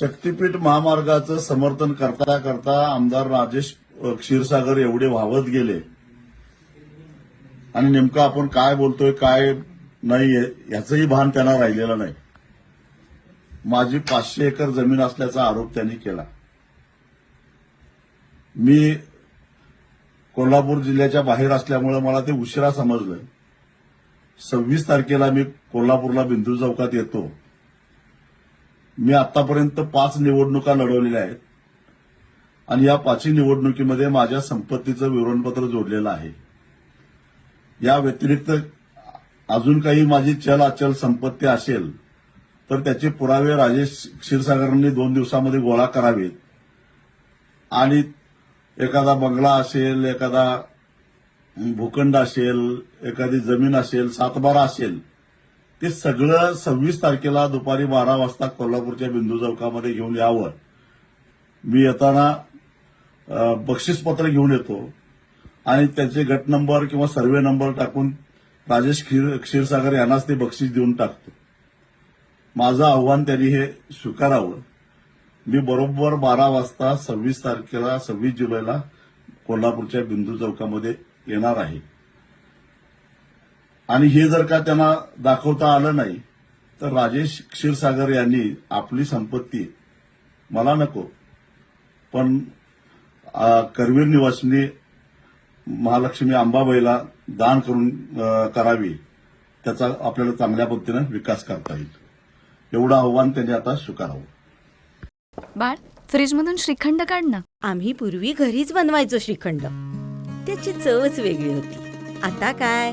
शक्तीपीठ महामार्गाचं समर्थन करता करता आमदार राजेश क्षीरसागर एवढे व्हावत गेले. आणि नेमकं आपण काय बोलतोय काय नाही याचंही भान त्यांना राहिलेलं नाही. माझी पाचशे एकर जमीन असल्याचा आरोप त्यांनी केला. मी कोल्हापूर जिल्ह्याच्या बाहेर असल्यामुळे मला ते उशिरा समजलं. सव्वीस तारखेला मी कोल्हापूरला बिंदू चौकात येतो. मी आतापर्यंत पाच निवडणुका लढवलेल्या आहेत. आणि या पाचही निवडणुकीमध्ये माझ्या संपत्तीचं विवरणपत्र जोडलेलं आहे. या व्यतिरिक्त अजून काही माझी चल अचल संपत्ती असेल तर त्याचे पुरावे राजेश क्षीरसागरांनी दोन दिवसामध्ये गोळा करावेत. आणि एखादा बंगला असेल एखादा भूखंड असेल एखादी जमीन असेल सातबारा असेल ते सगळं सव्वीस तारखेला दुपारी बारा वाजता कोल्हापूरच्या बिंदू चौकामध्ये घेऊन यावं. मी येताना बक्षीसपत्र घेऊन येतो आणि त्यांचे गट नंबर किंवा सर्वे नंबर टाकून राजेश क्षीर क्षीरसागर यांनाच ते बक्षीस देऊन टाकतो. माझं आव्हान त्यांनी हे स्वीकारावं. मी बरोबर बारा वाजता सव्वीस तारखेला सव्वीस जुलैला कोल्हापूरच्या बिंदू चौकामध्ये येणार आहे. आणि हे जर का त्यांना दाखवता आलं नाही तर राजेश क्षीरसागर यांनी आपली संपत्ती मला नको. पण करवीर निवासिनी महालक्ष्मी अंबाबाईला दान करून करावी त्याचा आपल्याला चांगल्या पद्धतीनं विकास करता येईल. एवढं आव्हान त्यांनी आता स्वीकारावं. बाळ फ्रीजमधून श्रीखंड काढ ना. आम्ही पूर्वी घरीच बनवायचो श्रीखंड. त्याची चवच वेगळी होती. आता काय?